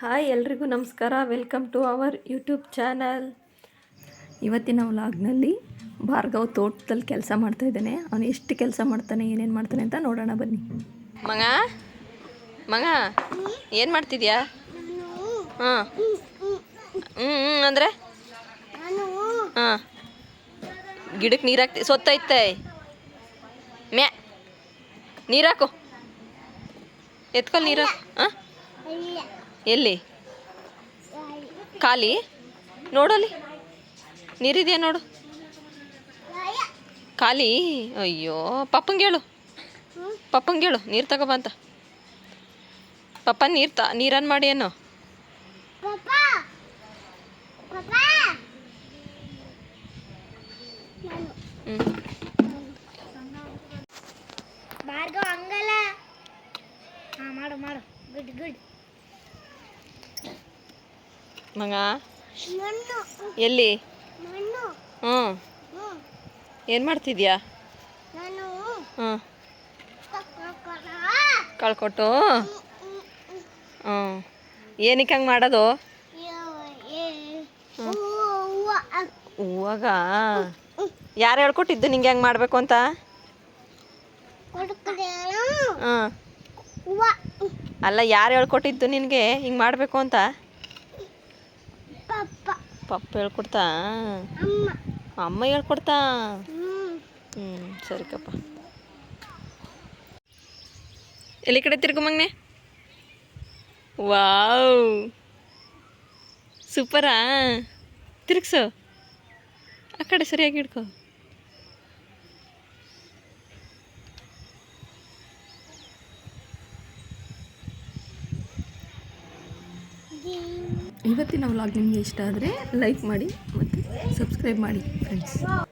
Hi ಎಲ್ರಿಗೂ ನಮಸ್ಕಾರ. Welcome to our YouTube channel ಇವತ್ತಿನ ವ್ಲಾಗ್ನಲ್ಲಿ ಭಾರ್ಗವ್ ತೋಟದಲ್ಲಿ ಕೆಲಸ ಮಾಡ್ತಾ ಇದ್ದಾನೆ. ಅವನು ಎಷ್ಟು ಕೆಲಸ ಮಾಡ್ತಾನೆ, ಏನೇನು ಮಾಡ್ತಾನೆ ಅಂತ ನೋಡೋಣ ಬನ್ನಿ. ಮಗ ಮಗ, ಏನು ಮಾಡ್ತಿದ್ಯಾ? ಹಾಂ. ಹ್ಞೂ ಹ್ಞೂ ಅಂದರೆ? ಹಾಂ. ಗಿಡಕ್ಕೆ ನೀರು ಹಾಕ್ತಿ, ಸೊತ್ತೈತೆ. ಮ್ಯಾ ನೀರಾಕು ಎತ್ಕೊಲ್ ನೀರು ಹಾಂ? ಎಲ್ಲಿ? ಖಾಲಿ? ನೋಡಲ್ಲಿ. ನೀರಿದೆಯಾ ನೋಡು. ಖಾಲಿ? ಅಯ್ಯೋ ಪಪ್ಪಂಗೇಳು ಪಪ್ಪಂಗೇಳು ನೀರು ತಗೋಬಂತ ಪಪ್ಪ, ನೀರು ತ ನೀರನ್ನು ಮಾಡಿ ಏನು? ಹಂಗಲ್ಲ. ಹಾಂ, ಮಾಡು ಮಾಡು. Good good. ಮಗ? ಎಲ್ಲಿ? ಹ್ಞೂ. ಏನು ಮಾಡ್ತಿದ್ಯಾ? ಹ್ಞೂ. ಕಳ್ಕೊಟ್ಟು? ಹ್ಞೂ ಏನಕ್ಕೆ ಹಂಗೆ ಮಾಡೋದು? ಹೂವಾಗ? ಯಾರು ಹೇಳ್ಕೊಟ್ಟಿದ್ದು ನಿಂಗೆ ಹೆಂಗೆ ಮಾಡಬೇಕು ಅಂತ? ಹೂವ. ಅಲ್ಲ ಯಾರು ಹೇಳ್ಕೊಟ್ಟಿದ್ದು ನಿನಗೆ? ಹಿಂಗೆ ಮಾಡಬೇಕು ಅಂತ? ಪಪ್ಪ. ಪಪ್ಪ ಹೇಳ್ಕೊಡ್ತಾ? ಅಮ್ಮ. ಅಮ್ಮ ಹೇಳ್ಕೊಡ್ತಾ? ಹ್ಞೂ ಸರಿ ಕಪ್ಪ. ಎಲ್ಲಿ ಕಡೆ ತಿರ್ಗು ಮಗ್ನೆ? ವಾವ್. ಸೂಪರಾ? ತಿರುಗ್ಸು. ಆ ಕಡೆ ಸರಿಯಾಗಿ ಹಿಡ್ಕೊ. ಇವತ್ತಿನ ವ್ಲಾಗ್ ನಿಮಗೆ ಇಷ್ಟ ಆದರೆ ಲೈಕ್ ಮಾಡಿ ಮತ್ತು ಸಬ್ಸ್ಕ್ರೈಬ್ ಮಾಡಿ ಫ್ರೆಂಡ್ಸ್